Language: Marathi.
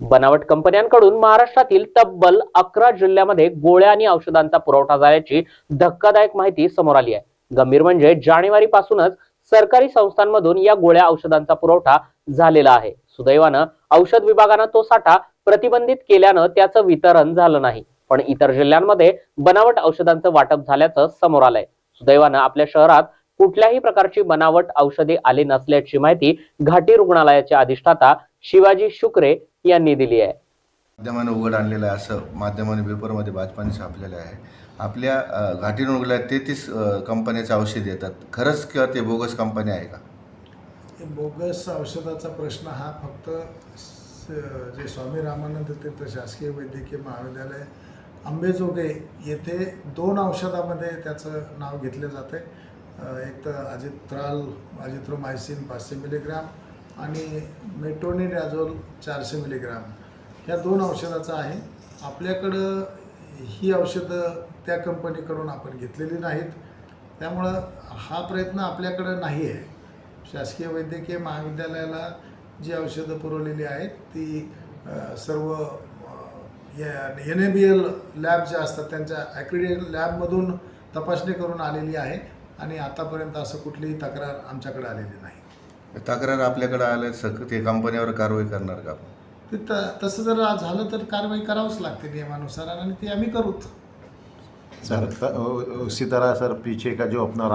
बनावट कंपन्यांकडून महाराष्ट्रातील तब्बल अकरा जिल्ह्यामध्ये गोळ्या आणि औषधांचा पुरवठा झाल्याची धक्कादायक माहिती समोर आली आहे. गंभीर म्हणजे जानेवारी पासूनच सरकारी संस्थांमधून या गोळ्या औषधांचा पुरवठा झालेला आहे. सुदैवानं औषध विभागानं तो साठा प्रतिबंधित केल्यानं त्याचं वितरण झालं नाही. पण इतर जिल्ह्यांमध्ये बनावट औषधांचं वाटप झाल्याचं समोर आलंय. सुदैवानं आपल्या शहरात कुठल्याही प्रकारची बनावट औषधे आली नसल्याची माहिती घाटी रुग्णालयाचे अधिष्ठाता शिवाजी शुक्रे यांनी दिली आहे. माध्यमानं उघड आणलेलं आहे असं माध्यमाने पेपरमध्ये बातम्याने छापलेलं आहे. आपल्या घाटी रुग्णालयात तेहतीस कंपन्याचे औषध येतात. खरंच किंवा ते बोगस कंपनी आहे का? हे बोगस औषधाचा प्रश्न हा फक्त स- जे स्वामी रामानंद तीर्थ शासकीय वैद्यकीय महाविद्यालय आंबेजोगाई येथे दोन औषधामध्ये त्याचं नाव घेतले जाते एक तर अजित्राल अजिथ्रोमायसिन पाचशे मिलीग्राम आणि मेट्रोनिडॅझोल चारशे मिलीग्राम. ह्या दोन औषधाचं आहे. आपल्याकडं ही औषधं त्या कंपनीकडून आपण घेतलेली नाहीत. त्यामुळं हा प्रयत्न आपल्याकडं नाही आहे. शासकीय वैद्यकीय महाविद्यालयाला जी औषधं पुरवलेली आहेत ती सर्व N A B L lab ज्या असतात त्यांच्या ॲक्रिडेट लॅबमधून तपासणी करून आलेली आहे. आणि आतापर्यंत असं कुठलीही तक्रार आमच्याकडे आलेली नाही. तक्रार आपल्याकडे आलं सक ते कंपनीवर कारवाई करणार का आपण? ते त तसं जर झालं तर कारवाई करावंच लागते नियमानुसार आणि ती आम्ही करूच सर त- उसी तरह सर पीछे का जो अपना